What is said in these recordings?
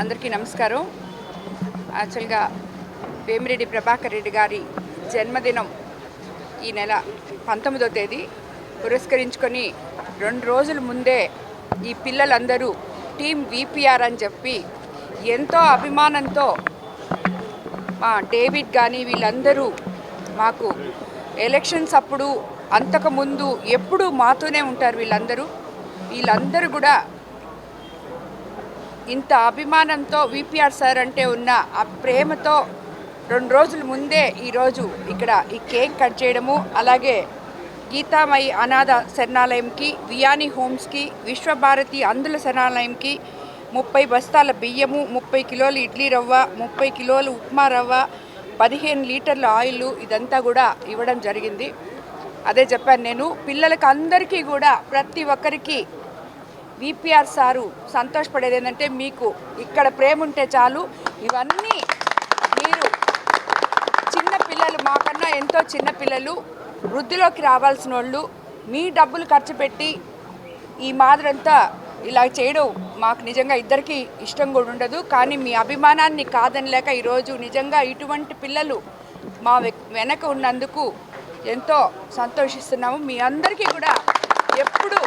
అందరికీ నమస్కారం. యాక్చువల్గా వేమిరెడ్డి ప్రభాకర్ రెడ్డి గారి జన్మదినం ఈ నెల పంతొమ్మిదో తేదీ. పురస్కరించుకొని రెండు రోజుల ముందే ఈ పిల్లలందరూ టీం విపిఆర్ అని చెప్పి ఎంతో అభిమానంతో మా డేవిడ్ కానీ వీళ్ళందరూ మాకు ఎలక్షన్స్ అప్పుడు అంతకుముందు ఎప్పుడూ మాతోనే ఉంటారు వీళ్ళందరూ. వీళ్ళందరూ కూడా ఇంత అభిమానంతో విపిఆర్ సార్ అంటే ఉన్న ఆ ప్రేమతో రెండు రోజుల ముందే ఈరోజు ఇక్కడ ఈ కేక్ కట్ చేయడము అలాగే గీతామయి అనాథ శరణాలయంకి వియాని హోమ్స్కి విశ్వభారతి అందుల శరణాలయంకి ముప్పై బస్తాల బియ్యము ముప్పై కిలోలు ఇడ్లీ రవ్వ ముప్పై కిలోలు ఉప్మా రవ్వ పదిహేను లీటర్ల ఆయిల్ ఇదంతా కూడా ఇవ్వడం జరిగింది. అదే చెప్పాను నేను పిల్లలకు అందరికీ కూడా ప్రతి ఒక్కరికి విపిఆర్ సారు సంతోషపడేది ఏంటంటే మీకు ఇక్కడ ప్రేమ ఉంటే చాలు. ఇవన్నీ మీరు చిన్న పిల్లలు మాకన్నా ఎంతో చిన్న పిల్లలు వృద్ధిలోకి రావాల్సిన వాళ్ళు మీ డబ్బులు ఖర్చు పెట్టి ఈ మాదిరంతా ఇలా చేయడం మాకు నిజంగా ఇద్దరికి ఇష్టం కూడా ఉండదు. కానీ మీ అభిమానాన్ని కాదనలేక ఈరోజు నిజంగా ఇటువంటి పిల్లలు మా వె- వెనక ఉన్నందుకు ఎంతో సంతోషిస్తున్నాము. మీ అందరికీ కూడా ఎప్పుడు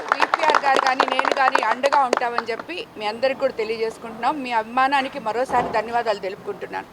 కేసీఆర్ గారు కానీ నేను కానీ అండగా ఉంటామని చెప్పి మీ అందరికి కూడా తెలియజేసుకుంటున్నాం. మీ అభిమానానికి మరోసారి ధన్యవాదాలు తెలుపుకుంటున్నాను.